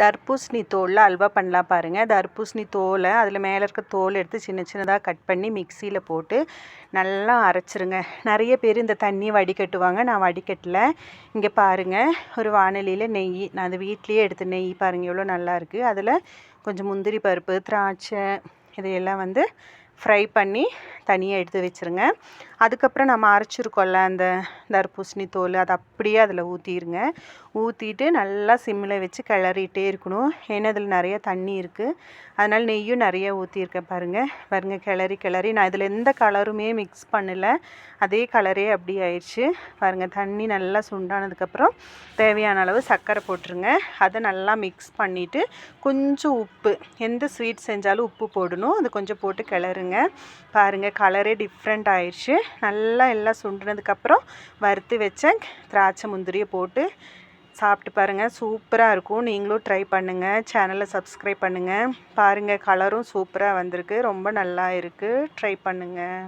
தர்பூசணி தோலில் அல்வா பண்ணலாம் பாருங்கள் தர்பூசணி தோலை அதில் மேலே இருக்க தோல் எடுத்து சின்ன சின்னதாக கட் பண்ணி மிக்சியில் போட்டு நல்லா அரைச்சிருங்க. நிறைய பேர் இந்த தண்ணியை வடிகட்டுவாங்க. நான் வடிகட்டல. இங்கே பாருங்கள் ஒரு வானொலியில் நெய் நான் அது வீட்லேயே எடுத்து நெய் பாருங்கள் எவ்வளோ நல்லாயிருக்கு அதில் கொஞ்சம் முந்திரி பருப்பு திராட்சை இதையெல்லாம் வந்து ஃப்ரை பண்ணி தனியாக எடுத்து வச்சுருங்க. அதுக்கப்புறம் நம்ம அரைச்சிருக்கோம்ல அந்த தர்பூசணி தோல் அதை அப்படியே அதில் ஊற்றிடுங்க ஊற்றிட்டு நல்லா சிம்மில் வச்சு கிளறிட்டே இருக்கணும். ஏன்னா அதில் நிறைய தண்ணி இருக்குது அதனால் நெய்யும் நிறைய ஊற்றியிருக்கேன் பாருங்கள் பாருங்கள் கிளறி கிளறி. நான் இதில் எந்த கலருமே மிக்ஸ் பண்ணலை. அதே கலரே அப்படி ஆயிடுச்சு. பாருங்கள் தண்ணி நல்லா சுண்டானதுக்கப்புறம் தேவையான அளவு சர்க்கரை போட்டுருங்க. அதை நல்லா மிக்ஸ் பண்ணிவிட்டு கொஞ்சம் உப்பு எந்த ஸ்வீட் செஞ்சாலும் உப்பு போடணும். அது கொஞ்சம் போட்டு கிளறுங்க. பாருங்கள் கலரே டிஃப்ரெண்ட் ஆயிடுச்சு. நல்லா எல்லாம் சுண்டினதுக்கப்புறம் வறுத்து வச்ச திராட்சை முந்திரியை போட்டு சாப்பிட்டு பாருங்கள் சூப்பராக இருக்கும். நீங்களும் ட்ரை பண்ணுங்கள் சேனலை சப்ஸ்கிரைப் பண்ணுங்கள் பாருங்கள் கலரும் சூப்பராக வந்திருக்கு. ரொம்ப நல்லா இருக்குது ட்ரை பண்ணுங்கள்